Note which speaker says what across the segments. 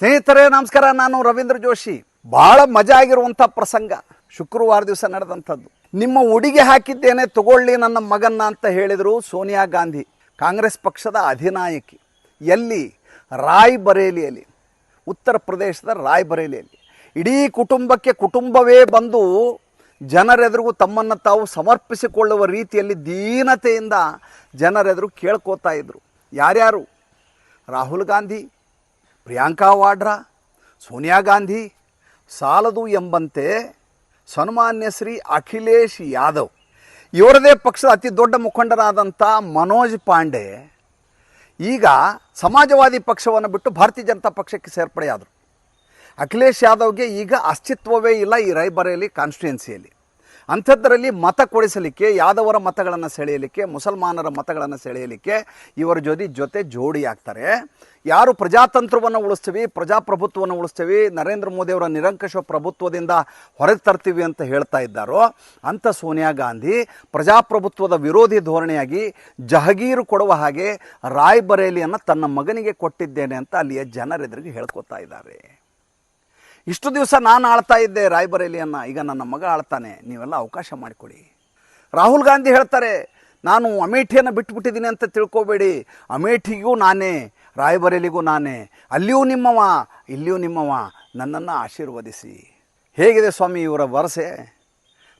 Speaker 1: ಸ್ನೇಹಿತರೇ, ನಮಸ್ಕಾರ. ನಾನು ರವೀಂದ್ರ ಜೋಶಿ. ಬಹಳ ಮಜಾ ಆಗಿರುವಂಥ ಪ್ರಸಂಗ ಶುಕ್ರವಾರ ದಿವಸ ನಡೆದಂಥದ್ದು. ನಿಮ್ಮ ಉಡುಗೆ ಹಾಕಿದ್ದೇನೆ, ತಗೊಳ್ಳಿ ನನ್ನ ಮಗನ್ನ ಅಂತ ಹೇಳಿದರು ಸೋನಿಯಾ ಗಾಂಧಿ, ಕಾಂಗ್ರೆಸ್ ಪಕ್ಷದ ಅಧಿನಾಯಕಿ. ಎಲ್ಲಿ? ರಾಯ್ಬರೇಲಿಯಲ್ಲಿ. ಉತ್ತರ ಪ್ರದೇಶದ ರಾಯ್ಬರೇಲಿಯಲ್ಲಿ. ಇಡೀ ಕುಟುಂಬಕ್ಕೆ ಕುಟುಂಬವೇ ಬಂದು ಜನರೆದುರಿಗೂ ತಮ್ಮನ್ನು ತಾವು ಸಮರ್ಪಿಸಿಕೊಳ್ಳುವ ರೀತಿಯಲ್ಲಿ ದೀನತೆಯಿಂದ ಜನರೆದುರು ಕೇಳ್ಕೋತಾ ಇದ್ದರು ಯಾರ್ಯಾರು? ರಾಹುಲ್ ಗಾಂಧಿ ಪ್ರಿಯಾಂಕಾ ವಾಡ್ರಾ, ಸೋನಿಯಾ ಗಾಂಧಿ, ಸಾಲದು ಎಂಬಂತೆ ಸನ್ಮಾನ್ಯ ಶ್ರೀ ಅಖಿಲೇಶ್ ಯಾದವ್. ಇವರದೇ ಪಕ್ಷದ ಅತಿ ದೊಡ್ಡ ಮುಖಂಡರಾದಂಥ ಮನೋಜ್ ಪಾಂಡೆ ಈಗ ಸಮಾಜವಾದಿ ಪಕ್ಷವನ್ನು ಬಿಟ್ಟು ಭಾರತೀಯ ಜನತಾ ಪಕ್ಷಕ್ಕೆ ಸೇರ್ಪಡೆಯಾದರು. ಅಖಿಲೇಶ್ ಯಾದವ್ಗೆ ಈಗ ಅಸ್ತಿತ್ವವೇ ಇಲ್ಲ ಈ ರೈಬರೇಲಿ ಕಾನ್ಸ್ಟಿಟ್ಯುಯೆನ್ಸಿಯಲ್ಲಿ ಅಂಥದ್ದರಲ್ಲಿ ಮತ ಕೊಡಿಸಲಿಕ್ಕೆ, ಯಾದವರ ಮತಗಳನ್ನು ಸೆಳೆಯಲಿಕ್ಕೆ, ಮುಸಲ್ಮಾನರ ಮತಗಳನ್ನು ಸೆಳೆಯಲಿಕ್ಕೆ ಇವರ ಜೊತೆ ಜೊತೆ ಜೋಡಿ ಆಗ್ತಾರೆ. ಯಾರು ಪ್ರಜಾತಂತ್ರವನ್ನು ಉಳಿಸ್ತೀವಿ, ಪ್ರಜಾಪ್ರಭುತ್ವವನ್ನು ಉಳಿಸ್ತೀವಿ, ನರೇಂದ್ರ ಮೋದಿಯವರ ನಿರಂಕುಶ ಪ್ರಭುತ್ವದಿಂದ ಹೊರಗೆ ತರ್ತೀವಿ ಅಂತ ಹೇಳ್ತಾ ಇದ್ದಾರೋ, ಅಂಥ ಸೋನಿಯಾ ಗಾಂಧಿ ಪ್ರಜಾಪ್ರಭುತ್ವದ ವಿರೋಧಿ ಧೋರಣೆಯಾಗಿ ಜಹಗೀರು ಕೊಡುವ ಹಾಗೆ ರಾಯ್ಬರೇಲಿಯನ್ನು ತನ್ನ ಮಗನಿಗೆ ಕೊಟ್ಟಿದ್ದೇನೆ ಅಂತ ಅಲ್ಲಿಯ ಜನರೆದುರಿಗೆ ಹೇಳ್ಕೊತಾ ಇದ್ದಾರೆ. ಇಷ್ಟು ದಿವಸ ನಾನು ಆಳ್ತಾ ಇದ್ದೆ ರಾಯ್ಬರೇಲಿಯನ್ನು, ಈಗ ನನ್ನ ಮಗ ಆಳ್ತಾನೆ, ನೀವೆಲ್ಲ ಅವಕಾಶ ಮಾಡಿಕೊಡಿ. ರಾಹುಲ್ ಗಾಂಧಿ ಹೇಳ್ತಾರೆ, ನಾನು ಅಮೇಠಿಯನ್ನು ಬಿಟ್ಬಿಟ್ಟಿದ್ದೀನಿ ಅಂತ ತಿಳ್ಕೊಬೇಡಿ. ಅಮೇಠಿಗೂ ನಾನೇ, ರಾಯ್ಬರೇಲಿಗೂ ನಾನೇ. ಅಲ್ಲಿಯೂ ನಿಮ್ಮವ, ಇಲ್ಲಿಯೂ ನಿಮ್ಮವ, ನನ್ನನ್ನು ಆಶೀರ್ವದಿಸಿ. ಹೇಗಿದೆ ಸ್ವಾಮಿ ಇವರ ವರಸೆ?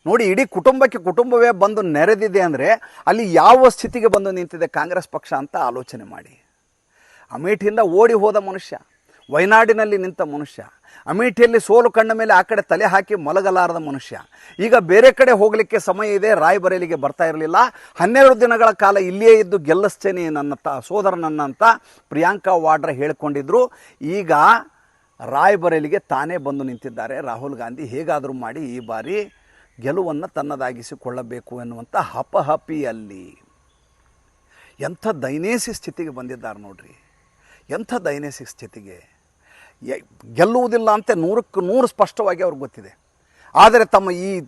Speaker 1: ನೋಡಿ, ಇಡೀ ಕುಟುಂಬಕ್ಕೆ ಕುಟುಂಬವೇ ಬಂದು ನೆರೆದಿದೆ ಅಂದರೆ ಅಲ್ಲಿ ಯಾವ ಸ್ಥಿತಿಗೆ ಬಂದು ನಿಂತಿದೆ ಕಾಂಗ್ರೆಸ್ ಪಕ್ಷ ಅಂತ ಆಲೋಚನೆ ಮಾಡಿ. ಅಮೇಠಿಯಿಂದ ಓಡಿ ಹೋದ ಮನುಷ್ಯ, ವಯನಾಡಿನಲ್ಲಿ ನಿಂತ ಮನುಷ್ಯ ಅಮೇಠಿಯಲ್ಲಿ ಸೋಲು ಕಂಡ ಮೇಲೆ ಆ ಕಡೆ ತಲೆ ಹಾಕಿ ಮಲಗಲಾರದ ಮನುಷ್ಯ. ಈಗ ಬೇರೆ ಕಡೆ ಹೋಗಲಿಕ್ಕೆ ಸಮಯ ಇದೆ ರಾಯ್ಬರೇಲಿಗೆ ಬರ್ತಾ ಇರಲಿಲ್ಲ. ಹನ್ನೆರಡು ದಿನಗಳ ಕಾಲ ಇಲ್ಲಿಯೇ ಇದ್ದು ಗೆಲ್ಲಿಸ್ತೇನೆ ನನ್ನ ತ ಸೋದರನನ್ನ ಅಂತ ಪ್ರಿಯಾಂಕಾ ವಾಡ್ರಾ ಹೇಳಿಕೊಂಡಿದ್ರು. ಈಗ ರಾಯ್ಬರೇಲಿಗೆ ತಾನೇ ಬಂದು ನಿಂತಿದ್ದಾರೆ. ರಾಹುಲ್ ಗಾಂಧಿ ಹೇಗಾದರೂ ಮಾಡಿ ಈ ಬಾರಿ ಗೆಲುವನ್ನು ತನ್ನದಾಗಿಸಿಕೊಳ್ಳಬೇಕು ಎನ್ನುವಂಥ ಹಪಹಪಿಯಲ್ಲಿ. ಎಂಥ ದೈನೇಸಿ ಸ್ಥಿತಿಗೆ ಬಂದಿದ್ದಾರೆ ನೋಡ್ರಿ. ಎಂಥ ದೈನೇಸಿ ಸ್ಥಿತಿಗೆ. ಗೆಲ್ಲುವುದಿಲ್ಲ ಅಂತ ನೂರಕ್ಕೆ ನೂರು ಸ್ಪಷ್ಟವಾಗಿ ಅವ್ರಿಗೆ ಗೊತ್ತಿದೆ. ಆದರೆ ತಮ್ಮ ಈ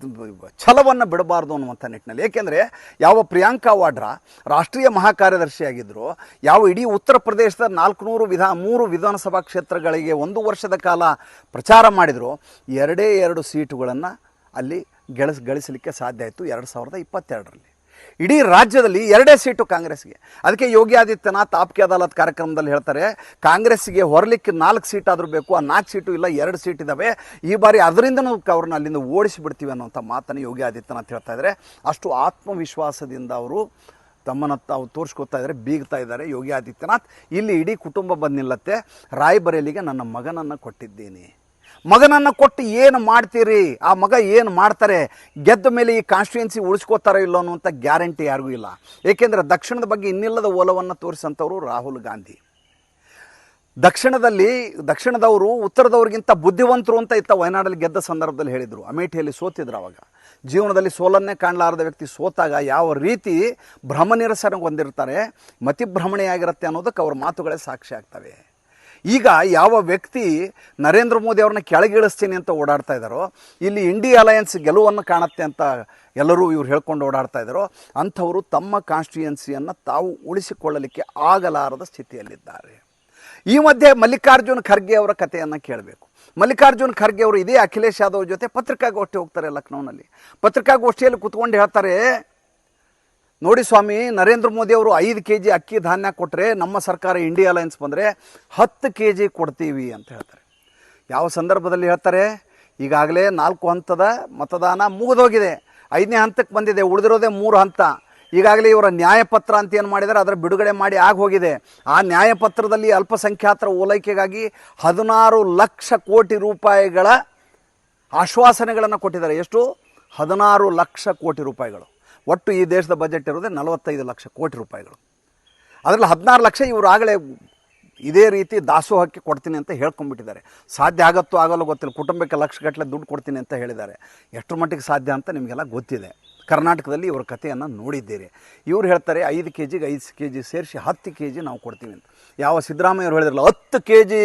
Speaker 1: ಛಲವನ್ನು ಬಿಡಬಾರ್ದು ಅನ್ನುವಂಥ ನಿಟ್ಟಿನಲ್ಲಿ. ಏಕೆಂದರೆ ಯಾವ ಪ್ರಿಯಾಂಕಾ ವಾಡ್ರಾ ರಾಷ್ಟ್ರೀಯ ಮಹಾಕಾರ್ಯದರ್ಶಿಯಾಗಿದ್ದರು ಯಾವ ಇಡೀ ಉತ್ತರ ಪ್ರದೇಶದ ನಾಲ್ಕುನೂರು ವಿಧಾ, ಮೂರು ವಿಧಾನಸಭಾ ಕ್ಷೇತ್ರಗಳಿಗೆ ಒಂದು ವರ್ಷದ ಕಾಲ ಪ್ರಚಾರ ಮಾಡಿದರು, ಎರಡೇ ಎರಡು ಸೀಟುಗಳನ್ನು ಅಲ್ಲಿ ಗೆಳಿಸ್, ಗಳಿಸಲಿಕ್ಕೆ ಸಾಧ್ಯ ಆಯಿತು ಎರಡು ಸಾವಿರದ ಇಪ್ಪತ್ತೆರಡರಲ್ಲಿ. ಇಡೀ ರಾಜ್ಯದಲ್ಲಿ ಎರಡೇ ಸೀಟು ಕಾಂಗ್ರೆಸ್ಗೆ. ಅದಕ್ಕೆ ಯೋಗಿ ಆದಿತ್ಯನಾಥ್ ಆಪ್ಕೆ ಅದಾಲತ್ ಕಾರ್ಯಕ್ರಮದಲ್ಲಿ ಹೇಳ್ತಾರೆ, ಕಾಂಗ್ರೆಸ್ಗೆ ಹೊರಲಿಕ್ಕೆ ನಾಲ್ಕು ಸೀಟ್ ಆದರೂ ಬೇಕು, ಆ ನಾಲ್ಕು ಸೀಟು ಇಲ್ಲ, ಎರಡು ಸೀಟ್ ಇದ್ದಾವೆ ಈ ಬಾರಿ ಅದರಿಂದನೂ ಅವ್ರನ್ನ ಅಲ್ಲಿಂದ ಓಡಿಸಿಬಿಡ್ತೀವಿ ಅನ್ನೋಂಥ ಮಾತನ್ನು ಯೋಗಿ ಆದಿತ್ಯನಾಥ್ ಹೇಳ್ತಾ ಇದ್ದಾರೆ. ಅಷ್ಟು ಆತ್ಮವಿಶ್ವಾಸದಿಂದ ಅವರು ತಮ್ಮನ್ನು ತಾವು ತೋರಿಸ್ಕೊತಾ ಇದ್ದಾರೆ, ಬೀಗ್ತಾ ಇದ್ದಾರೆ ಯೋಗಿ ಆದಿತ್ಯನಾಥ್. ಇಲ್ಲಿ ಇಡೀ ಕುಟುಂಬ ಬಂದು ನಿಲ್ಲತ್ತೆ. ರಾಯ್ಬರೇಲಿಗೆ ನನ್ನ ಮಗನನ್ನು ಕೊಟ್ಟಿದ್ದೀನಿ. ಮಗನನ್ನು ಕೊಟ್ಟು ಏನು ಮಾಡ್ತೀರಿ? ಆ ಮಗ ಏನು ಮಾಡ್ತಾರೆ? ಗೆದ್ದ ಮೇಲೆ ಈ ಕಾನ್ಸ್ಟಿಟ್ಯೂನ್ಸಿ ಉಳಿಸ್ಕೋತಾರೋ ಇಲ್ಲೋ ಅನ್ನುವಂಥ ಗ್ಯಾರಂಟಿ ಯಾರಿಗೂ ಇಲ್ಲ. ಏಕೆಂದರೆ ದಕ್ಷಿಣದ ಬಗ್ಗೆ ಇನ್ನಿಲ್ಲದ ಓಲವನ್ನು ತೋರಿಸಂಥವ್ರು ರಾಹುಲ್ ಗಾಂಧಿ. ದಕ್ಷಿಣದಲ್ಲಿ, ದಕ್ಷಿಣದವರು ಉತ್ತರದವ್ರಿಗಿಂತ ಬುದ್ಧಿವಂತರು ಅಂತ ಇತ್ತ ವಯನಾಡಲ್ಲಿ ಗೆದ್ದ ಸಂದರ್ಭದಲ್ಲಿ ಹೇಳಿದರು. ಅಮೇಠಿಯಲ್ಲಿ ಸೋತಿದ್ರು ಅವಾಗ. ಜೀವನದಲ್ಲಿ ಸೋಲನ್ನೇ ಕಾಣಲಾರದ ವ್ಯಕ್ತಿ ಸೋತಾಗ ಯಾವ ರೀತಿ ಭ್ರಮನಿರಸನ ಹೊಂದಿರ್ತಾರೆ, ಮತಿಭ್ರಮಣೆಯಾಗಿರುತ್ತೆ ಅನ್ನೋದಕ್ಕೆ ಅವ್ರ ಮಾತುಗಳೇ ಸಾಕ್ಷಿ ಆಗ್ತವೆ. ಈಗ ಯಾವ ವ್ಯಕ್ತಿ ನರೇಂದ್ರ ಮೋದಿ ಅವ್ರನ್ನ ಕೆಳಗಿಳಿಸ್ತೀನಿ ಅಂತ ಓಡಾಡ್ತಾ ಇದ್ದಾರೋ, ಇಲ್ಲಿ ಇಂಡಿಯಾ ಅಲಯನ್ಸ್ ಗೆಲುವನ್ನು ಕಾಣುತ್ತೆ ಅಂತ ಎಲ್ಲರೂ ಇವ್ರು ಹೇಳ್ಕೊಂಡು ಓಡಾಡ್ತಾ ಇದ್ದಾರೋ, ಅಂಥವರು ತಮ್ಮ ಕಾನ್ಸ್ಟಿಟ್ಯೂಯನ್ಸಿಯನ್ನು ತಾವು ಉಳಿಸಿಕೊಳ್ಳಲಿಕ್ಕೆ ಆಗಲಾರದ ಸ್ಥಿತಿಯಲ್ಲಿದ್ದಾರೆ. ಈ ಮಧ್ಯೆ ಮಲ್ಲಿಕಾರ್ಜುನ್ ಖರ್ಗೆ ಅವರ ಕಥೆಯನ್ನು ಕೇಳಬೇಕು. ಮಲ್ಲಿಕಾರ್ಜುನ್ ಖರ್ಗೆ ಅವರು ಇದೇ ಅಖಿಲೇಶ್ ಯಾದವ್ ಜೊತೆ ಪತ್ರಿಕಾಗೋಷ್ಠಿ ಹೋಗ್ತಾರೆ ಲಕ್ನೋನಲ್ಲಿ. ಪತ್ರಿಕಾಗೋಷ್ಠಿಯಲ್ಲಿ ಕುತ್ಕೊಂಡು ಹೇಳ್ತಾರೆ ನೋಡಿ ಸ್ವಾಮಿ, ನರೇಂದ್ರ ಮೋದಿ ಅವರು ಐದು ಕೆ ಜಿ ಅಕ್ಕಿ ಧಾನ್ಯ ಕೊಟ್ಟರೆ ನಮ್ಮ ಸರ್ಕಾರ ಇಂಡಿಯಾ ಅಲಯನ್ಸ್ ಬಂದರೆ ಹತ್ತು ಕೆ ಜಿ ಕೊಡ್ತೀವಿ ಅಂತ ಹೇಳ್ತಾರೆ. ಯಾವ ಸಂದರ್ಭದಲ್ಲಿ ಹೇಳ್ತಾರೆ? ಈಗಾಗಲೇ ನಾಲ್ಕು ಹಂತದ ಮತದಾನ ಮುಗಿದೋಗಿದೆ. ಐದನೇ ಹಂತಕ್ಕೆ ಬಂದಿದೆ, ಉಳಿದಿರೋದೇ ಮೂರು ಹಂತ. ಈಗಾಗಲೇ ಇವರ ನ್ಯಾಯಪತ್ರ ಅಂತ ಏನು ಮಾಡಿದ್ದಾರೆ, ಅದರ ಬಿಡುಗಡೆ ಮಾಡಿ ಆಗಿ ಹೋಗಿದೆ ಆ ನ್ಯಾಯಪತ್ರದಲ್ಲಿ ಅಲ್ಪಸಂಖ್ಯಾತರ ಓಲೈಕೆಗಾಗಿ ಹದಿನಾರು ಲಕ್ಷ ಕೋಟಿ ರೂಪಾಯಿಗಳ ಆಶ್ವಾಸನೆಗಳನ್ನು ಕೊಟ್ಟಿದ್ದಾರೆ. ಎಷ್ಟು? ಹದಿನಾರು ಲಕ್ಷ ಕೋಟಿ ರೂಪಾಯಿಗಳು. ಒಟ್ಟು ಈ ದೇಶದ ಬಜೆಟ್ ಇರೋದೇ ನಲವತ್ತೈದು ಲಕ್ಷ ಕೋಟಿ ರೂಪಾಯಿಗಳು. ಅದರಲ್ಲಿ ಹದಿನಾರು ಲಕ್ಷ ಇವರು ಆಗಲೇ ಇದೇ ರೀತಿ ದಾಸೋಹಕ್ಕೆ ಕೊಡ್ತೀನಿ ಅಂತ ಹೇಳ್ಕೊಂಡ್ಬಿಟ್ಟಿದ್ದಾರೆ. ಸಾಧ್ಯ ಆಗತ್ತೋ ಆಗಲ್ಲೋ ಗೊತ್ತಿಲ್ಲ. ಕುಟುಂಬಕ್ಕೆ ಲಕ್ಷಗಟ್ಟಲೆ ದುಡ್ಡು ಕೊಡ್ತೀನಿ ಅಂತ ಹೇಳಿದ್ದಾರೆ. ಎಷ್ಟರ ಮಟ್ಟಿಗೆ ಸಾಧ್ಯ ಅಂತ ನಿಮಗೆಲ್ಲ ಗೊತ್ತಿದೆ. ಕರ್ನಾಟಕದಲ್ಲಿ ಇವರ ಕಥೆಯನ್ನು ನೋಡಿದ್ದೀರಿ. ಇವ್ರು ಹೇಳ್ತಾರೆ, ಐದು ಕೆ ಜಿಗೆ ಐದು ಕೆ ಜಿ ಸೇರಿಸಿ ಹತ್ತು ಕೆ ಜಿ ನಾವು ಕೊಡ್ತೀವಿ ಅಂತ. ಯಾವ ಸಿದ್ದರಾಮಯ್ಯ ಅವರು ಹೇಳಿದ್ರಲ್ಲ, ಹತ್ತು ಕೆ ಜಿ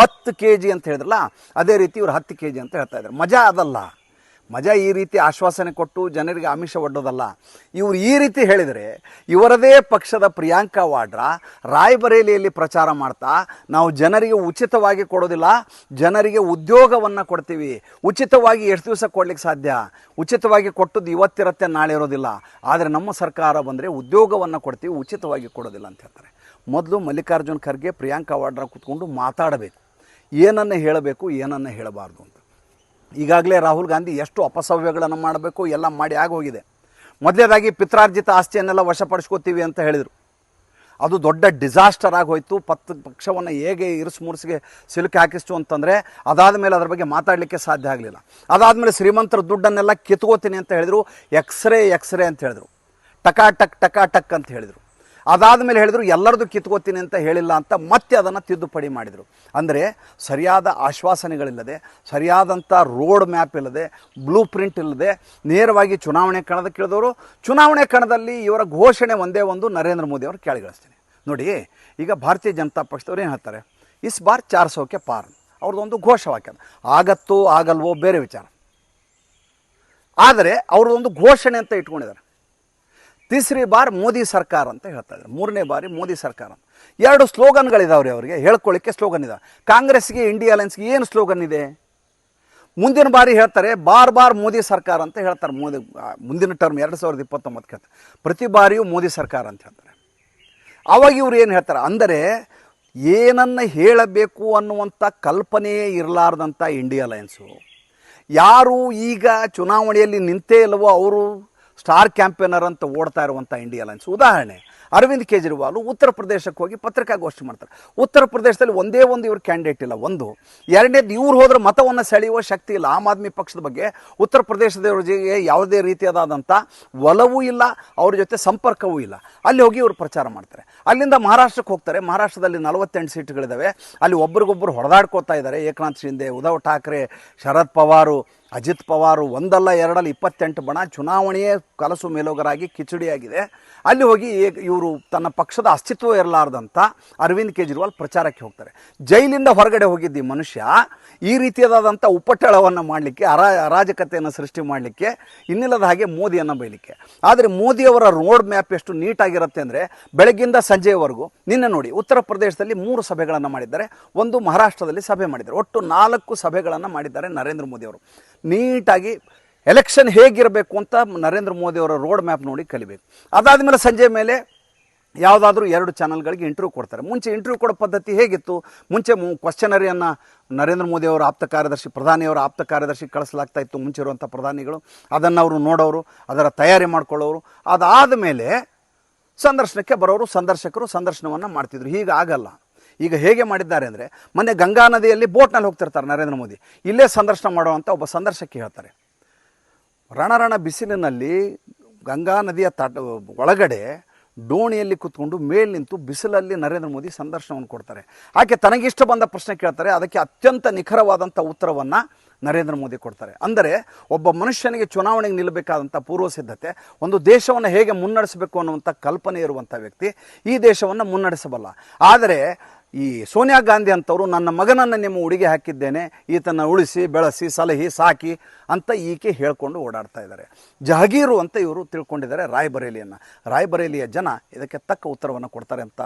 Speaker 1: ಹತ್ತು ಕೆ ಜಿ ಅಂತ ಹೇಳಿದ್ರಲ್ಲ, ಅದೇ ರೀತಿ ಇವರು ಹತ್ತು ಕೆ ಜಿ ಅಂತ ಹೇಳ್ತಾ ಇದ್ದಾರೆ. ಮಜಾ ಅದಲ್ಲ. ಮಜಾ ಈ ರೀತಿ ಆಶ್ವಾಸನೆ ಕೊಟ್ಟು ಜನರಿಗೆ ಆಮಿಷ ಒಡ್ಡೋದಲ್ಲ. ಇವರು ಈ ರೀತಿ ಹೇಳಿದರೆ ಇವರದೇ ಪಕ್ಷದ ಪ್ರಿಯಾಂಕಾ ವಾಡ್ರಾ ರಾಯಬರೇಲಿಯಲ್ಲಿ ಪ್ರಚಾರ ಮಾಡ್ತಾ, ನಾವು ಜನರಿಗೆ ಉಚಿತವಾಗಿ ಕೊಡೋದಿಲ್ಲ, ಜನರಿಗೆ ಉದ್ಯೋಗವನ್ನು ಕೊಡ್ತೀವಿ. ಉಚಿತವಾಗಿ ಎಷ್ಟು ದಿವಸ ಕೊಡ್ಲಿಕ್ಕೆ ಸಾಧ್ಯ? ಉಚಿತವಾಗಿ ಕೊಟ್ಟದ್ದು ಇವತ್ತಿರತ್ತೆ, ನಾಳೆ ಇರೋದಿಲ್ಲ. ಆದರೆ ನಮ್ಮ ಸರ್ಕಾರ ಬಂದರೆ ಉದ್ಯೋಗವನ್ನು ಕೊಡ್ತೀವಿ, ಉಚಿತವಾಗಿ ಕೊಡೋದಿಲ್ಲ ಅಂತ ಹೇಳ್ತಾರೆ. ಮೊದಲು ಮಲ್ಲಿಕಾರ್ಜುನ್ ಖರ್ಗೆ ಪ್ರಿಯಾಂಕಾ ವಾಡ್ರಾ ಕೂತ್ಕೊಂಡು ಮಾತಾಡಬೇಕು. ಏನನ್ನು ಹೇಳಬೇಕು, ಏನನ್ನು ಹೇಳಬಾರ್ದು ಅಂತ. ಈಗಾಗಲೇ ರಾಹುಲ್ ಗಾಂಧಿ ಎಷ್ಟು ಅಪಸವ್ಯಗಳನ್ನು ಮಾಡಬೇಕು ಎಲ್ಲ ಮಾಡಿ ಆಗೋಗಿದೆ. ಮೊದಲೇದಾಗಿ ಪಿತ್ರಾರ್ಜಿತ ಆಸ್ತಿಯನ್ನೆಲ್ಲ ವಶಪಡಿಸ್ಕೋತೀವಿ ಅಂತ ಹೇಳಿದರು. ಅದು ದೊಡ್ಡ ಡಿಸಾಸ್ಟರ್ ಆಗೋಯ್ತು. ಪತ್ ಪಕ್ಷವನ್ನು ಹೇಗೆ ಇರಿಸು ಮುರಿಸಿಗೆ ಸಿಲುಕಿ ಹಾಕಿಸ್ತು ಅಂತಂದರೆ ಅದಾದ ಮೇಲೆ ಅದರ ಬಗ್ಗೆ ಮಾತಾಡಲಿಕ್ಕೆ ಸಾಧ್ಯ ಆಗಲಿಲ್ಲ. ಅದಾದಮೇಲೆ ಶ್ರೀಮಂತರ ದುಡ್ಡನ್ನೆಲ್ಲ ಕಿತ್ಕೋತೀನಿ ಅಂತ ಹೇಳಿದರು. ಎಕ್ಸ್ರೇ ಎಕ್ಸ್ರೇ ಅಂತ ಹೇಳಿದರು. ಟಕಾ ಟಕ್ ಟಕಾ ಟಕ್ ಅಂತ ಹೇಳಿದರು. ಅದಾದ ಮೇಲೆ ಹೇಳಿದ್ರು, ಎಲ್ಲರದು ಕಿತ್ಕೋತೀನಿ ಅಂತ ಹೇಳಿಲ್ಲ ಅಂತ ಮತ್ತೆ ಅದನ್ನು ತಿದ್ದುಪಡಿ ಮಾಡಿದರು. ಅಂದರೆ ಸರಿಯಾದ ಆಶ್ವಾಸನೆಗಳಿಲ್ಲದೆ ಸರಿಯಾದಂಥ ರೋಡ್ ಮ್ಯಾಪ್ ಇಲ್ಲದೆ ಬ್ಲೂ ಪ್ರಿಂಟ್ ಇಲ್ಲದೆ, ನೇರವಾಗಿ ಚುನಾವಣೆ ಕಣದ ಕೇಳಿದವರು, ಚುನಾವಣೆ ಕಣದಲ್ಲಿ ಇವರ ಘೋಷಣೆ ಒಂದೇ ಒಂದು ನರೇಂದ್ರ ಮೋದಿ ಅವರು ಕೇಳಿಗಳಿಸ್ತೀನಿ. ನೋಡಿ, ಈಗ ಭಾರತೀಯ ಜನತಾ ಪಕ್ಷದವ್ರು ಏನು ಹೇಳ್ತಾರೆ? ಇಸ್ ಬಾರ್ ಚಾರ್ ಸೌಕ್ಕೆ ಪಾರ್ ಅವ್ರದ್ದೊಂದು ಘೋಷವಾಕ್ಯ. ಆಗತ್ತೋ ಆಗಲ್ವೋ ಬೇರೆ ವಿಚಾರ. ಆದರೆ ಅವ್ರದ್ದೊಂದು ಘೋಷಣೆ ಅಂತ ಇಟ್ಕೊಂಡಿದ್ದಾರೆ. ತೀಸರಿ ಬಾರ್ ಮೋದಿ ಸರ್ಕಾರ ಅಂತ ಹೇಳ್ತಾ ಇದ್ದಾರೆ. ಮೂರನೇ ಬಾರಿ ಮೋದಿ ಸರ್ಕಾರ. ಎರಡು ಸ್ಲೋಗನ್ಗಳಿದಾವ್ರಿ ಅವರಿಗೆ. ಹೇಳ್ಕೊಳ್ಳಿಕ್ಕೆ ಸ್ಲೋಗನ್ ಇದಾವೆ. ಕಾಂಗ್ರೆಸ್ಗೆ ಇಂಡಿಯಾ ಅಲಯನ್ಸ್ಗೆ ಏನು ಸ್ಲೋಗನ್ ಇದೆ? ಮುಂದಿನ ಬಾರಿ ಹೇಳ್ತಾರೆ, ಬಾರ್ ಬಾರ್ ಮೋದಿ ಸರ್ಕಾರ ಅಂತ ಹೇಳ್ತಾರೆ. ಮೋದಿ ಮುಂದಿನ ಟರ್ಮ್ ಎರಡು ಸಾವಿರದ ಇಪ್ಪತ್ತೊಂಬತ್ತು ಹೇಳ್ತಾರೆ. ಪ್ರತಿ ಬಾರಿಯೂ ಮೋದಿ ಸರ್ಕಾರ ಅಂತ ಹೇಳ್ತಾರೆ. ಅವಾಗ ಇವ್ರು ಏನು ಹೇಳ್ತಾರೆ ಅಂದರೆ, ಏನನ್ನು ಹೇಳಬೇಕು ಅನ್ನುವಂಥ ಕಲ್ಪನೆಯೇ ಇರಲಾರ್ದಂಥ ಇಂಡಿಯಾ ಅಲಯನ್ಸು. ಯಾರು ಈಗ ಚುನಾವಣೆಯಲ್ಲಿ ನಿಂತೇ ಇಲ್ಲವೋ ಅವರು ಸ್ಟಾರ್ ಕ್ಯಾಂಪೇನರ್ ಅಂತ ಓಡ್ತಾ ಇರುವಂಥ ಇಂಡಿಯಾ ಲೈನ್ಸ್. ಉದಾಹರಣೆ, ಅರವಿಂದ್ ಕೇಜ್ರಿವಾಲ್ ಉತ್ತರ ಪ್ರದೇಶಕ್ಕೆ ಹೋಗಿ ಪತ್ರಿಕಾಗೋಷ್ಠಿ ಮಾಡ್ತಾರೆ. ಉತ್ತರ ಪ್ರದೇಶದಲ್ಲಿ ಒಂದೇ ಒಂದು ಇವ್ರ ಕ್ಯಾಂಡಿಡೇಟ್ ಇಲ್ಲ. ಒಂದು, ಎರಡನೇದು ಇವ್ರು ಹೋದ್ರೆ ಮತವನ್ನು ಸೆಳೆಯುವ ಶಕ್ತಿ ಇಲ್ಲ. ಆಮ್ ಆದ್ಮಿ ಪಕ್ಷದ ಬಗ್ಗೆ ಉತ್ತರ ಪ್ರದೇಶದವ್ರ ಜೊತೆಗೆ ಯಾವುದೇ ರೀತಿಯಾದಂಥ ಒಲವೂ ಇಲ್ಲ, ಅವ್ರ ಜೊತೆ ಸಂಪರ್ಕವೂ ಇಲ್ಲ. ಅಲ್ಲಿ ಹೋಗಿ ಇವರು ಪ್ರಚಾರ ಮಾಡ್ತಾರೆ. ಅಲ್ಲಿಂದ ಮಹಾರಾಷ್ಟ್ರಕ್ಕೆ ಹೋಗ್ತಾರೆ. ಮಹಾರಾಷ್ಟ್ರದಲ್ಲಿ ನಲವತ್ತೆಂಟು ಸೀಟ್ಗಳಿದ್ದಾವೆ ಅಲ್ಲಿ ಒಬ್ರಿಗೊಬ್ಬರು ಹೊಡೆದಾಡ್ಕೋತಾ ಇದ್ದಾರೆ. ಏಕನಾಥ್ ಶಿಂದೆ ಉದ್ಧವ್ ಠಾಕ್ರೆ, ಶರದ್ ಪವಾರು ಅಜಿತ್ ಪವಾರು ಒಂದಲ್ಲ ಎರಡಲ್ಲ ಇಪ್ಪತ್ತೆಂಟು ಬಣ ಚುನಾವಣೆಯೇ ಕಲಸು ಮೇಲೋಗರಾಗಿ ಕಿಚಡಿಯಾಗಿದೆ. ಅಲ್ಲಿ ಹೋಗಿ ಇವರು ತನ್ನ ಪಕ್ಷದ ಅಸ್ತಿತ್ವ ಇರಲಾರ್ದಂಥ ಅರವಿಂದ್ ಕೇಜ್ರಿವಾಲ್ ಪ್ರಚಾರಕ್ಕೆ ಹೋಗ್ತಾರೆ. ಜೈಲಿಂದ ಹೊರಗಡೆ ಹೋಗಿದ್ದ ಮನುಷ್ಯ ಈ ರೀತಿಯಾದಂಥ ಉಪಟಳವನ್ನು ಮಾಡಲಿಕ್ಕೆ, ಅರಾ ಅರಾಜಕತೆಯನ್ನು ಸೃಷ್ಟಿ ಮಾಡಲಿಕ್ಕೆ, ಇನ್ನಿಲ್ಲದ ಹಾಗೆ ಮೋದಿಯನ್ನು ಬೈಲಿಕ್ಕೆ. ಆದರೆ ಮೋದಿಯವರ ರೋಡ್ ಮ್ಯಾಪ್ ಎಷ್ಟು ನೀಟಾಗಿರುತ್ತೆ ಅಂದರೆ ಬೆಳಗ್ಗಿಂದ ಸಂಜೆಯವರೆಗೂ ನಿನ್ನೆ ನೋಡಿ ಉತ್ತರ ಪ್ರದೇಶದಲ್ಲಿ ಮೂರು ಸಭೆಗಳನ್ನು ಮಾಡಿದ್ದಾರೆ. ಒಂದು ಮಹಾರಾಷ್ಟ್ರದಲ್ಲಿ ಸಭೆ ಮಾಡಿದ್ದಾರೆ. ಒಟ್ಟು ನಾಲ್ಕು ಸಭೆಗಳನ್ನು ಮಾಡಿದ್ದಾರೆ ನರೇಂದ್ರ ಮೋದಿಯವರು. ನೀಟಾಗಿ ಎಲೆಕ್ಷನ್ ಹೇಗಿರಬೇಕು ಅಂತ ನರೇಂದ್ರ ಮೋದಿಯವರ ರೋಡ್ ಮ್ಯಾಪ್ ನೋಡಿ ಕಲಿಬೇಕು. ಅದಾದ ಮೇಲೆ ಸಂಜೆ ಮೇಲೆ ಯಾವುದಾದ್ರೂ ಎರಡು ಚಾನಲ್ಗಳಿಗೆ ಇಂಟರ್ವ್ಯೂ ಕೊಡ್ತಾರೆ. ಮುಂಚೆ ಇಂಟರ್ವ್ಯೂ ಕೊಡೋ ಪದ್ಧತಿ ಹೇಗಿತ್ತು? ಮುಂಚೆ ಕ್ವಶನರಿಯನ್ನು ನರೇಂದ್ರ ಮೋದಿಯವರ ಆಪ್ತ ಕಾರ್ಯದರ್ಶಿ ಪ್ರಧಾನಿಯವರ ಆಪ್ತ ಕಾರ್ಯದರ್ಶಿ ಕಳಿಸಲಾಗ್ತಾ ಇತ್ತು ಮುಂಚೆ ಇರುವಂಥ ಪ್ರಧಾನಿಗಳು. ಅದನ್ನು ಅವರು ನೋಡೋರು, ಅದರ ತಯಾರಿ ಮಾಡ್ಕೊಳ್ಳೋರು. ಅದಾದ ಮೇಲೆ ಸಂದರ್ಶನಕ್ಕೆ ಬರೋರು ಸಂದರ್ಶಕರು ಸಂದರ್ಶನವನ್ನು ಮಾಡ್ತಿದ್ರು. ಹೀಗಾಗಲ್ಲ. ಈಗ ಹೇಗೆ ಮಾಡಿದ್ದಾರೆ ಅಂದರೆ ಮೊನ್ನೆ ಗಂಗಾ ನದಿಯಲ್ಲಿ ಬೋಟ್ನಲ್ಲಿ ಹೋಗ್ತಿರ್ತಾರೆ ನರೇಂದ್ರ ಮೋದಿ. ಇಲ್ಲೇ ಸಂದರ್ಶನ ಮಾಡುವಂಥ ಒಬ್ಬ ಸಂದರ್ಶಕಿ ಹೇಳ್ತಾರೆ. ರಣರಣ ಬಿಸಿಲಿನಲ್ಲಿ ಗಂಗಾ ನದಿಯ ತಟ ಒಳಗಡೆ ಡೋಣಿಯಲ್ಲಿ ಕೂತ್ಕೊಂಡು ಮೇಲೆ ನಿಂತು ಬಿಸಿಲಲ್ಲಿ ನರೇಂದ್ರ ಮೋದಿ ಸಂದರ್ಶನವನ್ನು ಕೊಡ್ತಾರೆ. ಆಕೆ ತನಗಿಷ್ಟ ಬಂದ ಪ್ರಶ್ನೆ ಕೇಳ್ತಾರೆ, ಅದಕ್ಕೆ ಅತ್ಯಂತ ನಿಖರವಾದಂಥ ಉತ್ತರವನ್ನು ನರೇಂದ್ರ ಮೋದಿ ಕೊಡ್ತಾರೆ. ಅಂದರೆ ಒಬ್ಬ ಮನುಷ್ಯನಿಗೆ ಚುನಾವಣೆಗೆ ನಿಲ್ಲಬೇಕಾದಂಥ ಪೂರ್ವ ಸಿದ್ಧತೆ, ಒಂದು ದೇಶವನ್ನು ಹೇಗೆ ಮುನ್ನಡೆಸಬೇಕು ಅನ್ನುವಂಥ ಕಲ್ಪನೆ ಇರುವಂಥ ವ್ಯಕ್ತಿ ಈ ದೇಶವನ್ನು ಮುನ್ನಡೆಸಬಲ್ಲ. ಆದರೆ ಈ ಸೋನಿಯಾ ಗಾಂಧಿ ಅಂತವರು ನನ್ನ ಮಗನನ್ನು ನಿಮ್ಮ ಉಡುಗೆ ಹಾಕಿದ್ದೇನೆ ಈತನ ಉಳಿಸಿ, ಬೆಳೆಸಿ, ಸಲಹಿ, ಸಾಕಿ ಅಂತ ಈಕೆ ಹೇಳ್ಕೊಂಡು ಓಡಾಡ್ತಾ ಇದ್ದಾರೆ. ಜಹಗೀರು ಅಂತ ಇವರು ತಿಳ್ಕೊಂಡಿದ್ದಾರೆ ರಾಯ್ಬರೇಲಿಯನ್ನು. ರಾಯ್ಬರೇಲಿಯ ಜನ ಇದಕ್ಕೆ ತಕ್ಕ ಉತ್ತರವನ್ನು ಕೊಡ್ತಾರೆ ಅಂತ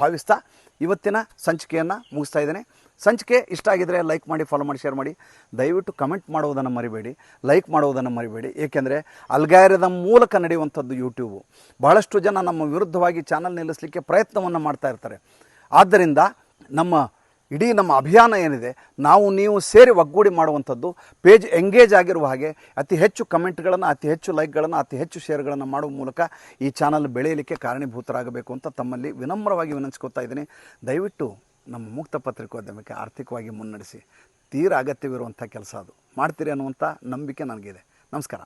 Speaker 1: ಭಾವಿಸ್ತಾ ಇವತ್ತಿನ ಸಂಚಿಕೆಯನ್ನು ಮುಗಿಸ್ತಾ ಇದ್ದೇನೆ. ಸಂಚಿಕೆ ಇಷ್ಟ ಆಗಿದರೆ ಲೈಕ್ ಮಾಡಿ, ಫಾಲೋ ಮಾಡಿ, ಶೇರ್ ಮಾಡಿ. ದಯವಿಟ್ಟು ಕಮೆಂಟ್ ಮಾಡುವುದನ್ನು ಮರಿಬೇಡಿ, ಲೈಕ್ ಮಾಡುವುದನ್ನು ಮರಿಬೇಡಿ. ಏಕೆಂದರೆ ಅಲ್ಗಾಯರದ ಮೂಲಕ ನಡೆಯುವಂಥದ್ದು ಯೂಟ್ಯೂಬು ಬಹಳಷ್ಟು ಜನ ನಮ್ಮ ವಿರುದ್ಧವಾಗಿ ಚಾನಲ್ ನಿಲ್ಲಿಸಲಿಕ್ಕೆ ಪ್ರಯತ್ನವನ್ನು ಮಾಡ್ತಾ ಇರ್ತಾರೆ. ಆದ್ದರಿಂದ ನಮ್ಮ ಇಡೀ ನಮ್ಮ ಅಭಿಯಾನ ಏನಿದೆ, ನಾವು ನೀವು ಸೇರಿ ಒಗ್ಗೂಡಿ ಮಾಡುವಂಥದ್ದು, ಪೇಜ್ ಎಂಗೇಜ್ ಆಗಿರುವ ಹಾಗೆ ಅತಿ ಹೆಚ್ಚು ಕಮೆಂಟ್ಗಳನ್ನು, ಅತಿ ಹೆಚ್ಚು ಲೈಕ್ಗಳನ್ನು, ಅತಿ ಹೆಚ್ಚು ಶೇರ್ಗಳನ್ನು ಮಾಡುವ ಮೂಲಕ ಈ ಚಾನಲ್ ಬೆಳೆಯಲಿಕ್ಕೆ ಕಾರಣೀಭೂತರಾಗಬೇಕು ಅಂತ ತಮ್ಮಲ್ಲಿ ವಿನಮ್ರವಾಗಿ ವಿನಂತಿಸ್ಕೊತಾ ಇದ್ದೀನಿ. ದಯವಿಟ್ಟು ನಮ್ಮ ಮುಕ್ತ ಪತ್ರಿಕೋದ್ಯಮಕ್ಕೆ ಆರ್ಥಿಕವಾಗಿ ಮುನ್ನಡೆಸಿ, ತೀರ ಅಗತ್ಯವಿರುವಂಥ ಕೆಲಸ ಅದು. ಮಾಡ್ತೀರಿ ಅನ್ನುವಂಥ ನಂಬಿಕೆ ನನಗಿದೆ. ನಮಸ್ಕಾರ.